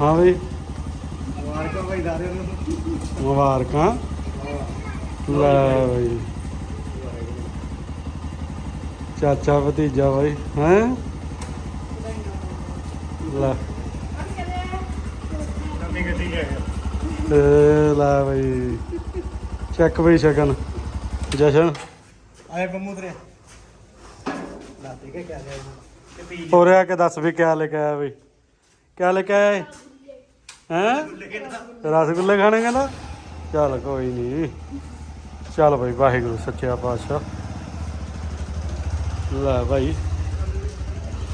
ਹਾਂ ਬਈ। ਮੁਬਾਰਕਾਂ ਭਾਈ ਦਾਰੇ ਨੂੰ। ਮੁਬਾਰਕਾਂ। ਲੈ ਬਈ। ਚਾਚਾ ਭਤੀਜਾ ਬਈ ਹੈ? ਲੈ। ਤੇ ਲੈ ਬਈ। ਚੱਕ ਬਈ ਸ਼ਗਨ। ਜਸ਼ਨ। ਆਏ ਬੰਮੂ ਤੇਰੇ। ਲਾਤੇ ਕੇ ਕਿਆ ਲਿਆ ਹੋ ਰਿਹਾ ਕਿ ਦੱਸ ਵੀ ਕਿਆ ਲੈ ਕੇ ਆਇਆ ਬਈ। ਕਿਆ ਲੈ ਕੇ ਆਇਆ ਹੈ? ਰਸਗੁੱਲੇ ਖਾਣੇ ਕਹਿੰਦਾ? ਚੱਲ ਕੋਈ ਨਹੀਂ ਚੱਲ ਬਈ ਵਾਹਿਗੁਰੂ ਸੱਚਾ ਪਾਤਸ਼ਾਹ। ਲੈ ਭਾਈ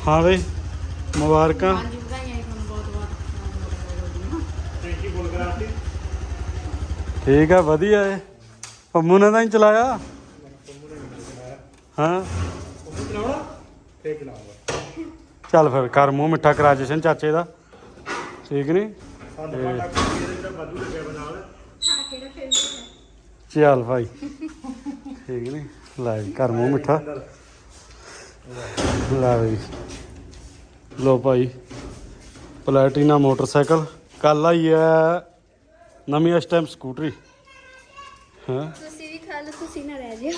ਹਾਂ ਬਈ ਮੁਬਾਰਕਾਂ। ਹਾਂਜੀ ਵਧਾਈਆਂ ਜੀ ਤੁਹਾਨੂੰ ਬਹੁਤ ਬਹੁਤ। ਟੈਂਕੀ ਫੁੱਲ ਕਰਾਤੀ ਠੀਕ ਆ ਵਧੀਆ ਏ। ਪੰਮੂ ਨੇ ਤਾਂ ਹੀ ਚਲਾਇਆ। ਹਾਂ। ਉਹ ਚਲਾਉਣਾ? ਫੇਰ ਚਲਾਉਂਗਾ। ਚੱਲ ਫਿਰ ਕਰ ਮੂੰਹ ਮਿੱਠਾ ਕਰਾ ਜਸ਼ਨ ਚਾਚੇ ਦਾ। ਠੀਕ ਨਹੀਂ ਵਾ ਚੱਲ ਭਾਈ। ਠੀਕ ਨਹੀਂ ਲੈ ਜੀ, ਕਰ ਮੂੰਹ ਮਿੱਠਾ। ਲੈ ਬਈ ਲੋ ਭਾਈ ਪਲੈਟੀਨਾ ਮੋਟਰਸਾਈਕਲ। ਕੱਲ ਆਈ ਹੈ ਨਵੀਂ ਇਸ ਟਾਈਮ ਸਕੂਟਰੀ। ਹਾਂ? ਤੁਸੀਂ ਵੀ ਖਾ ਲਓ ਤੁਸੀਂ ਨਾ ਰਹਿ ਜਿਓ।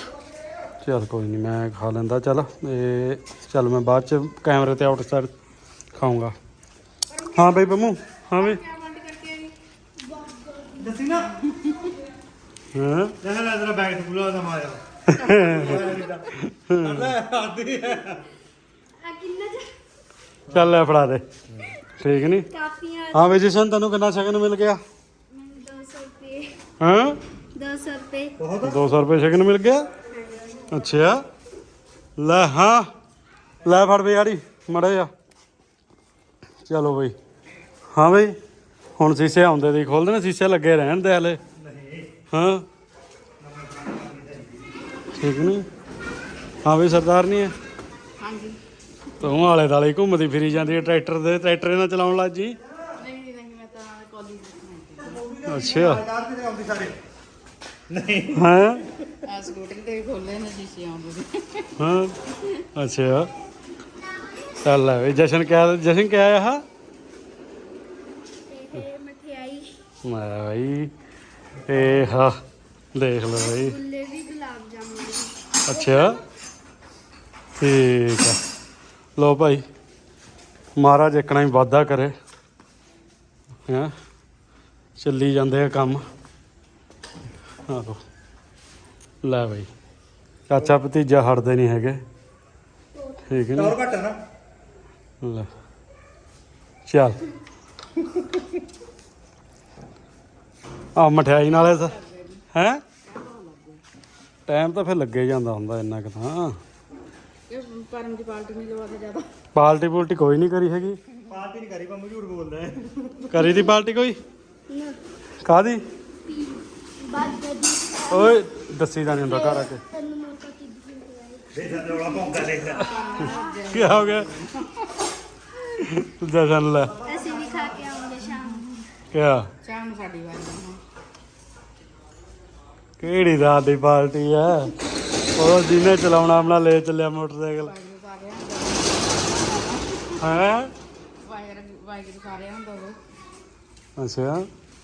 ਚੱਲ ਕੋਈ ਨਹੀਂ ਮੈਂ ਖਾ ਲੈਂਦਾ ਚੱਲ ਇਹ ਚੱਲ ਮੈਂ ਬਾਅਦ ਚ ਕੈਮਰੇ ਤੇ ਆਊਟਸਾਈਡ ਖਾਊਂਗਾ। ਹਾਂ ਬਈ ਬੰਮੂ ਹਾਂ ਬਈ। ਦੱਸੀ ਨਾ। ਹਾਂ? ਜਹਾਂ ਲੈ ਤੇਰਾ ਬੈਗ ਸਕੂਲਾ ਦਾ ਮਾਰਿਆ ਅੱਲਾ ਆਦੀ ਆ ਕਿੰਨਾ ਚ ਚੱਲ ਲੈ ਫੜਾ ਦੇ। ਠੀਕ ਨਹੀਂ ਕਾਫੀਆਂ ਹਾਂ ਬਈ ਜਸ਼ਨ ਤੈਨੂੰ ਕਿੰਨਾ ਸ਼ਗਨ ਮਿਲ ਗਿਆ? ਮੈਨੂੰ 200 ਰੁਪਏ। ਹਾਂ? 200 ਰੁਪਏ। ਬਹੁਤ 200 ਰੁਪਏ ਸ਼ਗਨ ਮਿਲ ਗਿਆ? ਅੱਛਾ। ਲੈ ਹਾਂ। ਲੈ ਫੜ ਬਈ ਆੜੀ ਮੜਾ ਜਾ ਚਲੋ ਬਈ। ਹਾਂ ਬਈ ਹੁਣ ਸੀਸੇ ਆਉਂਦੇ ਦੀ ਖੋਲਦੇ ਨੇ ਸੀਸੇ ਲੱਗੇ ਰਹਿਣ ਦੇ ਹਲੇ। ਨਹੀਂ ਹਾਂ। ਠੀਕ ਨਹੀਂ ਹਾਂ ਬਈ ਸਰਦਾਰ ਨਹੀਂ ਹੈ? ਹਾਂਜੀ। ਤੂੰ ਆਲੇ ਦਾਲੇ ਘੁੰਮਦੀ ਫਿਰੀ ਜਾਂਦੀ ਹੈ ਟਰੈਕਟਰ ਦੇ ਟਰੈਕਟਰ ਇਹਨਾਂ ਚਲਾਉਣ ਲੱਗ ਜੀ? ਨਹੀਂ ਨਹੀਂ ਨਹੀਂ ਮੈਂ ਤਾਂ ਕਾਲਜ ਵਿੱਚ ਅੱਛਾ। ਨਹੀਂ ਹਾਂ? ਆ ਸਕੂਟਰੀ ਤੇ ਖੋਲੇ ਨੇ ਸ਼ੀਸ਼ੇ ਆਉਂਦੇ ਸੀ ਹਾਂ ਅੱਛਾ। ਚੱਲ ਲੈ ਬਈ ਜਸ਼ਨ ਕਿਆ ਜਸ਼ਨ ਕਿਆ ਆਇਆ? ਹਾਂ ਇਹ ਮਠਿਆਈ ਮੈਂ ਭਾਈ ਇਹ ਹਾਂ ਦੇਖ ਲਓ ਭਾਈ ਗੁੱਲੇ ਵੀ ਗੁਲਾਬ ਜਾਮੁਨ ਵੀ ਅੱਛਾ। ਠੀਕ ਆ। ਲੋ ਭਾਈ ਮਹਾਰਾਜ ਇਕਣਾ ਹੀ ਵਾਦਾ ਕਰੇ। ਹਾਂ ਚੱਲੀ ਜਾਂਦੇ ਆ ਕੰਮ। ਆਹੋ। ਲੈ ਭਾਈ ਚਾਚਾ ਭਤੀਜਾ ਹਟਦੇ ਨਹੀਂ ਹੈਗੇ। ਠੀਕ ਹੈ ਟੌਰ ਨਾ ਘੱਟ ਆ ਨਾ। ਲੈ। ਚੱਲ। ਆ ਮਠਿਆਈ ਨਾਲੇ ਤਾਂ ਹੈ? ਟਾਈਮ ਤਾਂ ਫਿਰ ਲੱਗੇ ਜਾਂਦਾ ਹੁੰਦਾ ਇੰਨਾ ਕੁ ਤਾਂ। ਪਰਮ ਦੀ ਪਾਰਟੀ ਨਹੀਂ ਲਵਾਦੇ ਜ਼ਿਆਦਾ। ਪਾਲਟੀ ਪੁਲਟੀ ਕੋਈ ਨਹੀਂ ਕਰੀ ਹੈਗੀ। ਪਾਰਟੀ ਨਹੀਂ ਕਰੀ ਬੰਮੂ ਝੂਠ ਬੋਲਦਾ। ਹੈ ਕਰੀ ਦੀ ਪਾਲਟੀ ਕੋਈ? ਨਾ। ਕਾਦੀ ਓਏ, ਦੱਸੀ ਦਾ ਨਹੀਂ ਹੁੰਦਾ ਘਰ ਆ ਕੇ। ਤੈਨੂੰ ਰੌਲਾ ਭੌਂਕਦਾ ਦੇਖ ਕੀ ਹੋ ਗਿਆ? ਜਸ਼ਨ ਲੈ। ਅਸੀਂ ਵੀ ਖਾ ਕੇ ਆਵਾਂਗੇ ਸ਼ਾਮ ਨੂੰ ਕਿਆ? ਸ਼ਾਮ ਨੂੰ ਸਾਡੀ ਵਾਰੀ ਹੈ ਕਿਹੜੀ ਰਾਤ ਦੀ ਪਾਰਟੀ ਆ? ਉਹ ਜਿਹਨੇ ਚਲਾਉਣਾ ਆਪਣਾ, ਲੈ ਚੱਲਿਆ ਮੋਟਰਸਾਈਕਲ। ਹੈ? ਵਾਇਰ ਵਾਇਰ ਸਾਰੇ ਹੁੰਦਾ ਉਹ ਅੱਛਾ।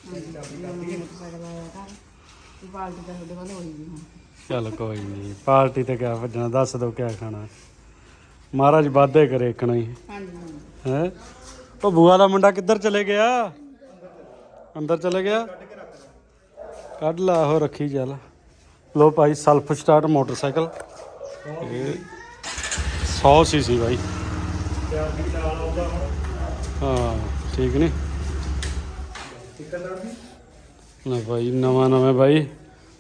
ਮੋਟਰਸਾਈਕਲ ਆਇਆ ਘਰ ਤਾਂ ਤੁਹਾਡੇ ਹੋਈ ਹੁਣ। ਚੱਲ ਕੋਈ ਨਹੀਂ ਪਾਰਟੀ ਤੇ ਕਿਆ ਭੱਜਣਾ ਦੱਸ ਦੋ ਕਿਆ ਖਾਣਾ। ਮਹਾਰਾਜ ਵਾਧੇ ਕਰੇ ਇਕਣਾ ਹੀ। ਹਾਂਜੀ ਹਾਂਜੀ। ਹੈ? ਉਹ ਬੂਆ ਦਾ ਮੁੰਡਾ ਕਿੱਧਰ ਚਲੇ ਗਿਆ? ਅੰਦਰ ਚਲੇ ਗਿਆ? ਕੱਢ ਲਾ ਉਹ ਰੱਖੀ ਚੱਲ। ਲੋ ਭਾਈ ਸੈਲਫ ਸਟਾਰਟ ਮੋਟਰਸਾਈਕਲ। ਇਹ 100 ਸੀਸੀ ਭਾਈ ਹਾਂ ਠੀਕ ਨਹੀਂ ਲੈ ਭਾਈ ਨਵਾਂ ਨਵਾਂ ਭਾਈ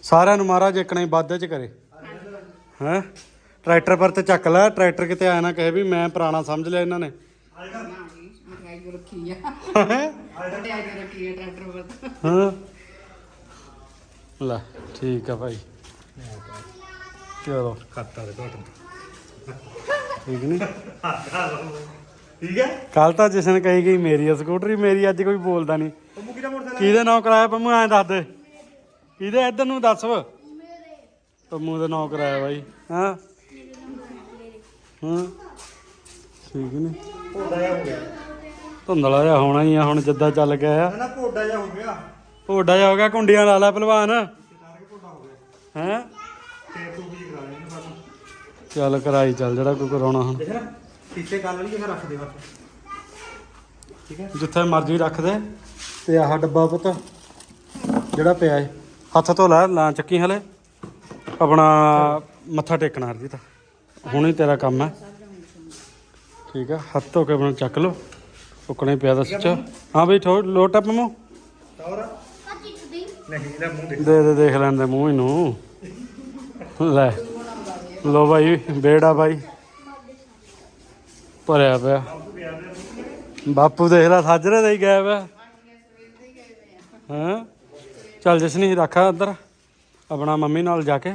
ਸਾਰਿਆਂ ਨੂੰ ਮਹਾਰਾਜ ਇਕਣਾ ਹੀ ਵਾਧੇ ਚ ਕਰੇ। ਹੈ? ਟਰੈਕਟਰ ਪਰ ਤੇ ਚੱਕ ਲੈ ਟਰੈਕਟਰ ਕਿਤੇ ਆਇਆ ਨਾ ਕਹੇ ਵੀ ਮੈਂ ਪੁਰਾਣਾ ਸਮਝ ਲਿਆ ਇਹਨਾਂ ਨੇ। ਹੈਂ? ਲੈ ਠੀਕ ਆ ਭਾਈ। ਚਲੋ। ਖਾਤਾ ਦੇ ਘਟ ਠੀਕ ਨਹੀਂ ਠੀਕ ਹੈ ਕੱਲ ਤਾਂ ਜਿਸਨ ਕਹੀ ਗਈ ਮੇਰੀ ਆ ਸਕੂਟਰੀ ਮੇਰੀ ਅੱਜ ਕੋਈ ਬੋਲਦਾ ਨਹੀਂ ਕਿਹਦਾ ਮੋਟਰਸਾਈਕਲ ਕਿਹਦੇ ਨਾਂ ਕਰਾਇਆ ਪੰਮੂ ਐਂ ਦੱਸ ਦੇ। ਕਿਹਦੇ ਇੱਧਰ ਨੂੰ ਦੱਸ ਪੰਮੂ ਦਾ ਨਾਂ ਕਰਾਇਆ ਬਾਈ। ਹਾਂ? ਹਾਂ? ਠੀਕ ਨਹੀਂ ਭੋਦਾ ਜਿਹਾ ਹੋ ਗਿਆ। ਧੁੰਦਲਾ ਜਿਹਾ ਹੋਣਾ ਹੀ ਆ ਹੁਣ ਜਿੱਦਾਂ ਚੱਲ ਗਿਆ ਆ। ਨਾ ਨਾ ਕੋਡਾ ਜਾ ਹੋ ਗਿਆ। ਭੋਡਾ ਜਾ ਹੋ ਗਿਆ ਕੁੰਡੀਆਂ ਲਾ ਲੈ ਪਹਿਲਵਾਨ। ਹੋ? ਗਿਆ ਹੈ ਤੇ ਤੂੰ ਵੀ ਕਰਾ ਲੈਣੀ ਬਸ ਚੱਲ ਕਰਾਈ ਚੱਲ ਜਿਹੜਾ ਕੋਈ ਕਰਾਉਣਾ ਹੁਣ। ਦੇਖ ਨਾ ਪਿੱਛੇ ਗੱਲ ਨਹੀਂ ਰੱਖ ਦੇ ਬਸ। ਠੀਕ ਹੈ? ਜਿੱਥੇ ਮਰਜ਼ੀ ਰੱਖ ਦੇ। ਤੇ ਆਹ ਡੱਬਾ ਪੁੱਤ ਜਿਹੜਾ ਪਿਆ ਏ। ਹੱਥ ਤੋਂ ਲੈ, ਲਾਂ ਚੱਕੀ ਹਲੇ। ਆਪਣਾ ਮੱਥਾ ਟੇਕਣਾ ਹਰਜੀ ਤਾਂ ਹੁਣੇ ਤੇਰਾ ਕੰਮ ਹੈ। ਠੀਕ ਆ, ਹੱਥ ਧੋ ਕੇ ਆਪਣਾ ਚੱਕ ਲਓ। ਸੁੱਕਣੇ ਪਿਆ ਦਾ ਸੱਚਾ। ਹਾਂ ਬਈ ਥੋ ਲੋਟ ਆ ਤੌਰ ਨਹੀਂ ਇਹਦਾ ਮੂੰਹ ਦੇਖ ਦੇ ਦੇ ਦੇਖ ਲੈਂਦੇ ਮੂੰਹ ਇਹਨੂੰ। ਲੈ। ਲੋ ਭਾਈ ਬੇੜਾ ਭਾਈ ਭਰਿਆ ਪਿਆ। ਬਾਪੂ ਦੇਖ ਲੈ, ਸਾਜਰੇ ਦੇ ਹੀ ਗਏ ਵਾ ਹਾਂ? ਚੱਲ ਜਸਨੀ ਰੱਖਾ ਅੰਦਰ ਆਪਣਾ ਮੰਮੀ ਨਾਲ ਜਾ ਕੇ।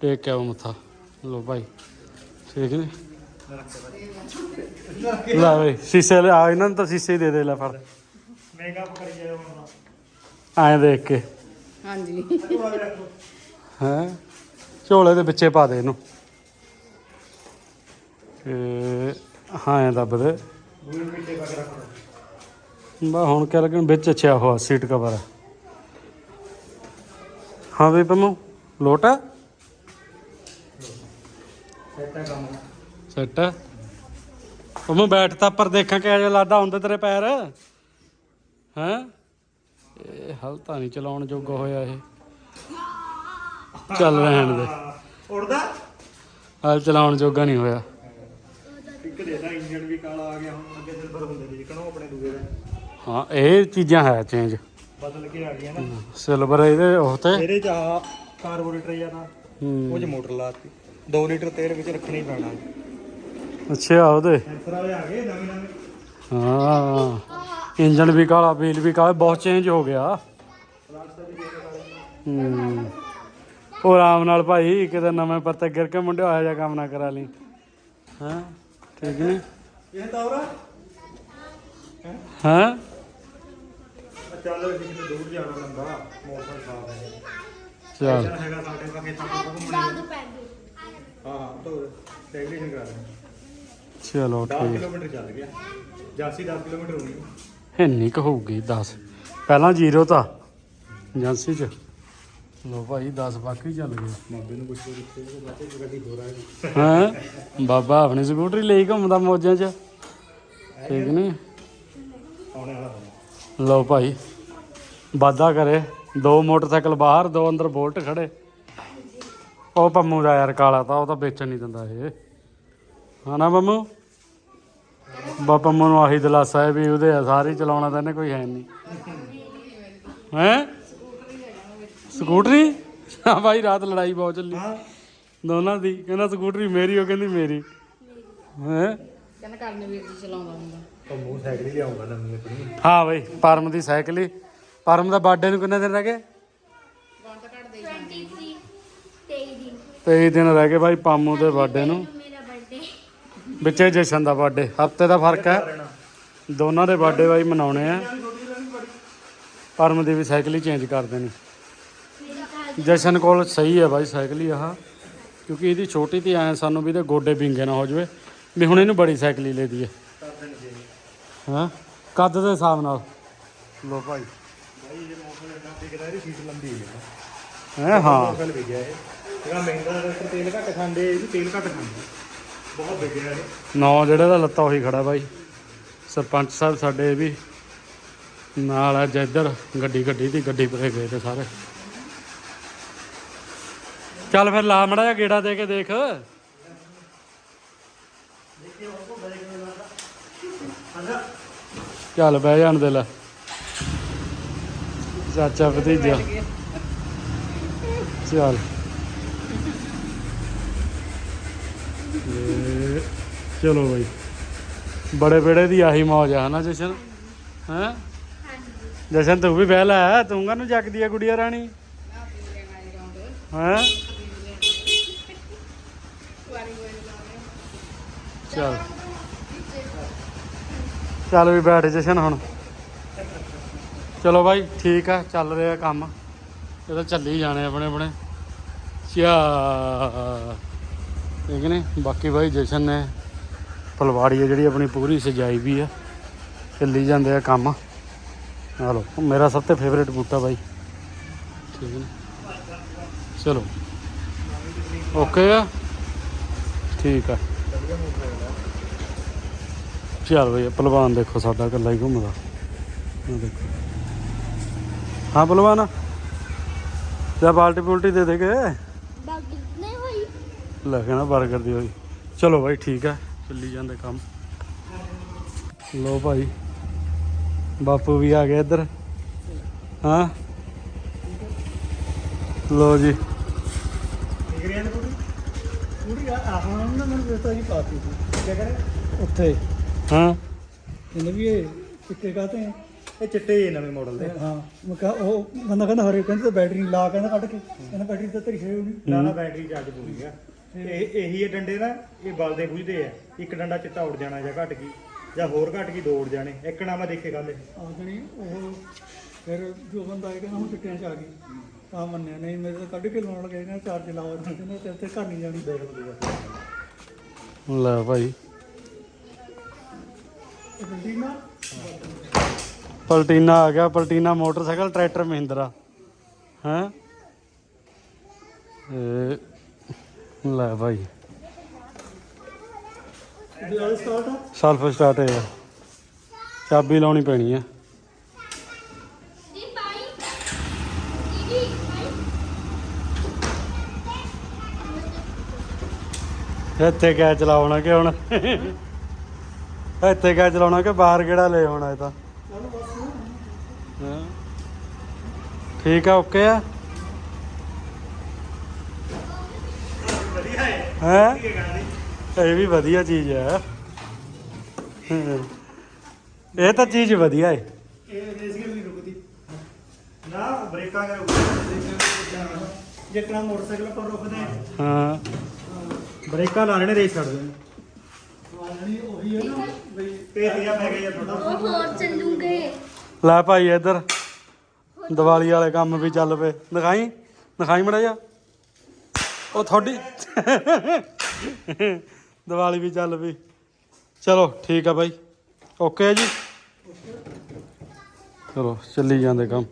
ਟੇਕ ਕੇ ਆਓ ਮੱਥਾ। ਲੋ ਭਾਈ ਠੀਕ ਨੇ ਲੈ ਬਈ ਸ਼ੀਸ਼ੇ ਲੈ ਆ ਇਹਨਾਂ ਨੂੰ ਤਾਂ ਸ਼ੀਸ਼ੇ ਹੀ ਦੇ ਦੇ ਲੈ ਫੜ। ਮੇਕਅਪ ਕਰੀ ਜਾਓ ਹੁਣ ਐਂ ਦੇਖ ਕੇ। ਹਾਂਜੀ। ਹੈਂ? ਝੋਲੇ ਦੇ ਵਿੱਚੇ ਪਾ ਦੇ ਇਹਨੂੰ। ਤੇ ਹਾਂ ਐਂ ਦੱਬ ਦੇ। ਬਾ ਹੁਣ ਕਿਆ ਲੱਗਣ ਵਿੱਚ ਅੱਛਾ ਹੋਆ ਸੀਟ ਕਵਰ। ਹੈ ਹਾਂ ਵੀ ਪੰਮੂ ਲੋਟ ਹੈ ਸੈਟ ਹੈ ਕੰਮ ਸੈੱਟ ਹੈ ਪੰਮੂ ਬੈਠ ਤਾਂ ਪਰ ਦੇਖਾਂ ਕਿਹੋ ਜਿਹਾ ਲਾਦਾ ਹੁੰਦੇ ਤੇਰੇ ਪੈਰ। ਹੈਂ? ਇਹ ਹਲ ਤਾਂ ਨਹੀਂ ਚਲਾਉਣ ਜੋਗਾ ਹੋਇਆ ਇਹ। ਚੱਲ ਰਹਿਣ ਦੇ। ਉੜਦਾ? ਹਲ ਚਲਾਉਣ ਜੋਗਾ ਨਹੀਂ ਹੋਇਆ। ਇੱਕ ਦੇਦਾ ਇੰਜਨ ਵੀ ਕਾਲਾ ਆ ਗਿਆ ਹੁਣ ਅੱਗੇ ਸਿਲਵਰ ਹੁੰਦੇ ਨੇ ਜਿਕਣੋਂ ਆਪਣੇ ਦੂਏ ਦੇ ਹਾਂ ਇਹ ਚੀਜ਼ਾਂ ਹੈ ਚੇਂਜ ਬਦਲ ਕੇ ਆ ਗਈਆਂ ਨਾ। ਸਿਲਵਰ ਇਹਦੇ ਉਹ ਤੇ। ਇਹਦੇ ਚ ਆ ਕਾਰਬੋਰੇਟਰ ਜਾਂ ਨਾ ਹੂੰ। ਉਹ ਚ ਮੋਟਰ ਲਾਤੀ 2 ਲੀਟਰ ਤੇਲ ਵਿੱਚ ਰੱਖਣਾ ਹੀ ਪੈਣਾ। ਅੱਛਾ ਉਹਦੇ। ਸੈਂਸਰ ਵਾਲੇ ਆ ਗਏ ਨਵੇਂ ਨਵੇਂ। ਹਾਂ ਇੰਜਨ ਵੀ ਕਾਲਾ ਵੀਲ ਵੀ ਕਾਲਾ ਬਹੁਤ ਚੇਂਜ ਹੋ ਗਿਆ। ਹੂੰ। ਉਹ ਆਰਾਮ ਨਾਲ ਭਾਈ ਕਿਤੇ ਨਵੇਂ ਪਰਤੇ ਗਿਰ ਕੇ ਮੁੰਡੇ ਹੋਇਆ ਜਾ ਕੰਮ ਨਾ ਕਰਾ ਲਈ। ਹਾਂ? ਠੀਕ ਨਹੀਂ ਇਹ ਤੌਰ ਹਾਂ? ਚੱਲ ਅਸੀਂ ਕਿਤੇ ਦੂਰ ਜਾਣਾ ਲੰਬਾ ਮੌਸਮ ਖਰਾਬ ਹੈ ਚੱਲ। ਚੱਲ ਹੈਗਾ ਸਾਡੇ ਪਾ ਖੇਤਾਂ ਤੋਂ ਘੁੰਮਣੇ ਗਈ ਹਾਂ ਤੋਰ ਟੈਗਰੀਸ਼ਨ ਕਰਾ ਦੇ ਚਲੋ 10 ਠੀਕ। ਕਿਲੋਮੀਟਰ ਚੱਲ ਗਿਆ। ਜਾਸੀ 10 ਕਿਲੋਮੀਟਰ ਹੋਣੀ। ਇੰਨੀ ਕੁ ਹੋਊਗੀ 10 ਪਹਿਲਾਂ ਜ਼ੀਰੋ ਤਾਂ ਏਜੰਸੀ ਚ। ਲੋ ਭਾਈ 10 ਬਾਕੀ ਚੱਲ ਗਏ। ਮਾਬੇ ਨੂੰ ਪੁੱਛੋ ਕਿੱਥੇ ਬਾਤੇ ਗੱਡੀ ਹੋ ਰਹਾ ਹੈ ਹਾਂ? ਬਾਬਾ ਆਪਣੀ ਸਕੂਟਰੀ ਲਈ ਘੁੰਮਦਾ ਮੌਜਾਂ 'ਚ। ਠੀਕ ਨਹੀਂ ਆਉਣੇ ਵਾਲਾ। ਹੋਣਾ ਲਓ ਭਾਈ ਵਾਦਾ ਕਰੇ। ਦੋ ਮੋਟਰਸਾਈਕਲ ਬਾਹਰ ਦੋ ਅੰਦਰ ਬੋਲਟ ਖੜੇ। ਉਹ ਪੰਮੂ ਦਾ ਯਾਰ ਕਾਲਾ ਤਾਂ ਉਹ ਤਾਂ ਵੇਚਣ ਨਹੀਂ ਦਿੰਦਾ ਇਹ। ਹਨਾ ਪੰਮੂ? ਬਾ ਪੰਮੂ ਨੂੰ ਆਹੀ ਦਿਲਾਸਾ ਹੈ ਵੀ ਉਹਦੇ ਸਾਰੇ ਚਲਾਉਣਾ ਤਾਂ ਇਹਨੇ ਕੋਈ ਹੈ ਨਹੀਂ। ਹੈ? ਸਕੂਟਰੀ? ਹਾਂ ਭਾਈ ਰਾਤ ਲੜਾਈ ਬਹੁਤ ਚੱਲੀ। ਹਾਂ। ਦੋਨਾਂ ਦੀ। ਕਹਿੰਦਾ ਸਕੂਟਰੀ ਮੇਰੀ ਉਹ ਕਹਿੰਦੀ ਮੇਰੀ। ਹੈ? ਕਹਿੰਦਾ ਕਰਨ ਵੀਰ ਜੀ ਚਲਾਉਂਦਾ ਹੁੰਦਾ। ਮੂੰਹ ਸਾਈਕਲ ਹੀ ਲਿਆਉਂਗਾ ਨਵੀਂ ਆਪਣੀ। ਹਾਂ ਬਈ ਪਰਮ ਦੀ ਸਾਈਕਲ ਹੀ। ਪਰਮ ਦਾ ਬਰਥਡੇ ਨੂੰ ਕਿੰਨੇ ਦਿਨ ਰਹਿ ਗਏ? ਕੌਣ ਤਾਂ ਘੱਟ ਦੇ 23 23 ਦਿਨ 23 ਦਿਨ ਰਹਿ ਗਏ ਭਾਈ ਪਾਮੂ ਦੇ ਬਰਥਡੇ ਨੂੰ। ਮੇਰਾ ਬਰਥਡੇ। ਵਿੱਚੇ ਜਸ਼ਨ ਦਾ ਬਰਥਡੇ। ਹਫ਼ਤੇ ਦਾ ਫ਼ਰਕ ਹੈ। ਦੋਨਾਂ ਦੇ ਬਰਥਡੇ ਬਾਈ ਮਨਾਉਣੇ ਆ। ਪਰਮ ਦੀ ਵੀ ਸਾਈਕਲ ਹੀ ਚੇਂਜ ਕਰ ਦੇਣੀ। ਤਾਂ ਜਸ਼ਨ ਕੋਲ ਸਹੀ ਹੈ ਬਾਈ ਸਾਈਕਲ ਹੀ ਆਹ। ਕਿਉਂਕਿ ਇਹਦੀ ਛੋਟੀ ਤੇ ਐ ਸਾਨੂੰ ਵੀ ਇਹਦੇ ਗੋਡੇ ਵਿੰਗੇ ਨਾ ਹੋ ਜਵੇ। ਵੀ ਹੁਣ ਇਹਨੂੰ ਬੜੀ ਸਾਈਕਲ ਹੀ ਲੈ ਦਈਏ। ਹਾਂ? ਕੱਦ ਦੇ ਹਿਸਾਬ ਨਾਲ। ਲੋ ਭਾਈ। ਟਿਕਦਾ ਇਹਦੀ ਸੀਟ ਲੰਬੀ ਹੈ ਹੈ? ਹਾਂ। ਮੌਸਮ ਵੀ ਗਿਆ ਇਹ। ਜਿਹੜਾ ਮਹਿੰਗਾ ਟਰੈਕਟਰ ਤੇਲ ਘੱਟ ਖਾਂਦੇ ਇਹ ਵੀ ਤੇਲ ਘੱਟ ਖਾਂਦੇ ਬਹੁਤ ਵਿਗਿਆ ਇਹ। ਨੌ ਜਿਹੜੇ ਦਾ ਲੱਤਾ ਉਹੀ ਖੜਾ ਬਾਈ। ਸਰਪੰਚ ਸਾਹਿਬ ਸਾਡੇ ਇਹ ਵੀ ਨਾਲ ਅੱਜ ਇੱਧਰ ਗੱਡੀ ਗੱਡੀ ਦੀ ਗੱਡੀ ਪਰੇ ਗਏ ਤੇ ਸਾਰੇ। ਚੱਲ ਫਿਰ ਲਾ ਮੜਾ ਜਿਹਾ ਗੇੜਾ ਦੇ ਕੇ ਦੇਖ। ਚੱਲ ਬਹਿ ਜਾਣ ਦੇ ਲੈ। ਚਾਚਾ ਭਤੀਜਾ। ਚੱਲ। ਚਲੋ ਬਾਈ। ਬੜੇ ਬੇੜੇ ਦੀ ਆਹੀ ਮੌਜ ਆ, ਹਨਾ ਜਸ਼ਨ? ਹੈਂ? ਜਸ਼ਨ, ਤੂੰ ਵੀ ਬਹਿ ਲੈ, ਤੂੰ ਕਾਹਨੂੰ ਜਗਦੀ ਆ ਗੁੜੀਆ ਰਾਣੀ? ਹੈਂ? ਚੱਲ। ਚੱਲ ਵੀ ਬੈਠ ਜਸ਼ਨ ਹੁਣ। ਚਲੋ ਬਾਈ, ਠੀਕ ਆ, ਚੱਲ ਰਿਹਾ ਕੰਮ। ਇਹ ਤਾਂ ਚੱਲੀ ਜਾਣੇ ਆਪਣੇ ਆਪਣੇ। ਚਾ ਠੀਕ ਨੇ? ਬਾਕੀ ਬਾਈ, ਜਸ਼ਨ ਨੇ ਫਲਵਾੜੀ ਆ ਜਿਹੜੀ ਆਪਣੀ ਪੂਰੀ ਸਜਾਈ ਵੀ ਆ। ਚੱਲੀ ਜਾਂਦੇ ਆ ਕੰਮ। ਆ ਲੋ ਮੇਰਾ ਸਭ ਤੋਂ ਫੇਵਰੇਟ ਬੂਟਾ ਬਾਈ। ਠੀਕ ਹੈ ਚਲੋ। ਓਕੇ ਆ? ਠੀਕ ਆ। ਚੱਲ ਬਈ ਪਹਿਲਵਾਨ ਦੇਖੋ ਸਾਡਾ ਇਕੱਲਾ ਹੀ ਘੁੰਮਦਾ। ਆਹ ਦੇਖੋ। ਹਾਂ ਪਹਿਲਵਾਨ ਤੇ ਬਾਲਟੀ ਬੁਲਟੀ ਦੇ ਦੇ ਕੇ। ਬਾਗੀ ਨਹੀਂ ਹੋਈ ਲੈ ਕੇ ਨਾ ਬਰਗਰ ਦੀ ਹੋਈ। ਚਲੋ ਭਾਈ ਠੀਕ ਹੈ ਚੱਲੀ ਜਾਂਦੇ ਕੰਮ। ਲੋ ਭਾਈ ਬਾਪੂ ਵੀ ਆ ਗਿਆ ਇੱਧਰ। ਹਾਂ। ਲੋ ਜੀ। ਠੀਕ ਰਿਹਾ ਕੁੜੀ ਪੂਰੀ ਆ ਆਹ ਹੁਣ ਨਾ ਮੈਨੂੰ ਵੇਤਾ ਜੀ ਪਾਤੀ ਸੀ ਕੀ ਕਰੇ? ਉੱਥੇ। ਹਾਂ। ਇਹਨੇ ਵੀ ਇਹ ਚਿੱਟੇ ਕਾਤੇ ਹੈ ਇਹ ਚਿੱਟੇ ਜਿਹੇ ਨਵੇਂ ਮਾਡਲ ਦੇ। ਹਾਂ ਮੈਂ ਕਿਹਾ ਉਹ ਬੰਦਾ ਕਹਿੰਦਾ ਹਰੇ ਕਹਿੰਦੇ ਤਾਂ ਬੈਟਰੀ ਲਾ ਕਹਿੰਦਾ ਕੱਢ ਕੇ। ਕਹਿੰਦਾ ਬੈਟਰੀ ਤਾਂ ਤੇਰੀ ਹੈ ਹੋਣੀ ਨਾ ਨਾ ਬੈਟਰੀ ਚਾਰਜ ਪੂਰੀ ਆ। ਇਹ ਇਹੀ ਇਹ ਡੰਡੇ ਨਾ ਇਹ ਬਲਦੇ ਬੁਝਦੇ ਆ। ਇੱਕ ਡੰਡਾ ਚਿੱਟਾ ਉੜ ਜਾਣਾ ਜਾਂ ਘਟ ਗਈ ਜਾਂ ਹੋਰ ਘਟ ਗਈ ਦੋ ਉੜ ਜਾਣੇ। ਇੱਕ ਨਾ ਮੈਂ ਦੇਖੇ ਗੱਲ ਇਹ ਆ ਜਣੀ ਉਹ ਫਿਰ ਜੋ ਬੰਦਾ ਆਇਆ ਕਹਿੰਦਾ ਹੁਣ ਚਿੱਟਿਆਂ ਚ ਆ ਗਈ। ਤਾਂ ਮੰਨਿਆ ਨਹੀਂ ਮੇਰੇ ਤਾਂ ਕੱਢ ਕੇ ਲਾਉਣ ਲੱਗੇ ਕਹਿੰਦਾ ਚਾਰਜ ਲਾਓ ਕਹਿੰਦਾ ਤੇ ਉੱਥੇ ਘਰ ਨਹੀਂ ਜਾਣੀ। ਦੇਖ ਲਓ। ਲੈ ਭਾਈ। ਇਹ ਗੱਡੀ ਨਾ ਪਲਟੀਨਾ ਆ ਗਿਆ, ਪਲਟੀਨਾ ਮੋਟਰਸਾਈਕਲ, ਟਰੈਕਟਰ ਮਹਿੰਦਰਾ। ਹੈਂ? ਇਹ, ਲੈ ਭਾਈ ਇਹਦੇ ਸਟਾਰਟ ਸੈਲਫ ਸਟਾਰਟ ਹੈ ਚਾਬੀ ਲਾਉਣੀ ਪੈਣੀ ਆ। ਇੱਥੇ ਕਿਆ ਚਲਾਉਣਾ ਕਿ ਹੁਣ? ਇੱਥੇ ਕਿਆ ਚਲਾਉਣਾ ਕਿ ਬਾਹਰ ਕਿਹੜਾ ਲੈ ਆਉਣਾ ਇਹ ਤਾਂ? ਠੀਕ ਆ ਓਕੇ ਆ? ਵਧੀਆ ਹੈ? ਹੈ ਇਹ ਵੀ ਵਧੀਆ ਚੀਜ਼ ਹੈ ਇਹ ਤਾਂ ਚੀਜ਼ ਵਧੀਆ ਹੈ ਇਹ ਰੇਸ ਨਹੀਂ ਰੁਕਦੀ ਨਾ ਬ੍ਰੇਕਾਂ ਕਰ ਜੇ ਕਿਹੜਾ ਮੋਟਰਸਾਈਕਲ ਪਰ ਰੁਕਦੇ ਆ। ਹਾਂ। ਬ੍ਰੇਕਾਂ ਲਾ ਲੈਣੇ ਰੇਸ ਛੱਡ ਦੇਣੇ ਵਾਲਣੀ ਉਹੀ ਹੈ ਨਾ ਬਈ ਪੇਤੀਆ ਪੈ ਗਈ ਥੋੜਾ ਉਹ ਹੋਰ ਚੱਲੂਗੇ। ਲੈ ਭਾਈ ਇੱਧਰ। ਦੀਵਾਲੀ ਵਾਲੇ ਕੰਮ ਵੀ ਚੱਲ ਪਏ। ਦਿਖਾਈ? ਦਿਖਾਈ ਮੜਾ ਜਾ ਉਹ ਤੁਹਾਡੀ ਦੀਵਾਲੀ ਵੀ ਚੱਲ ਪਈ। ਚਲੋ, ਠੀਕ ਆ ਬਾਈ। ਓਕੇ ਜੀ। ਚਲੋ, ਚੱਲੀ ਜਾਂਦੇ ਕੰਮ।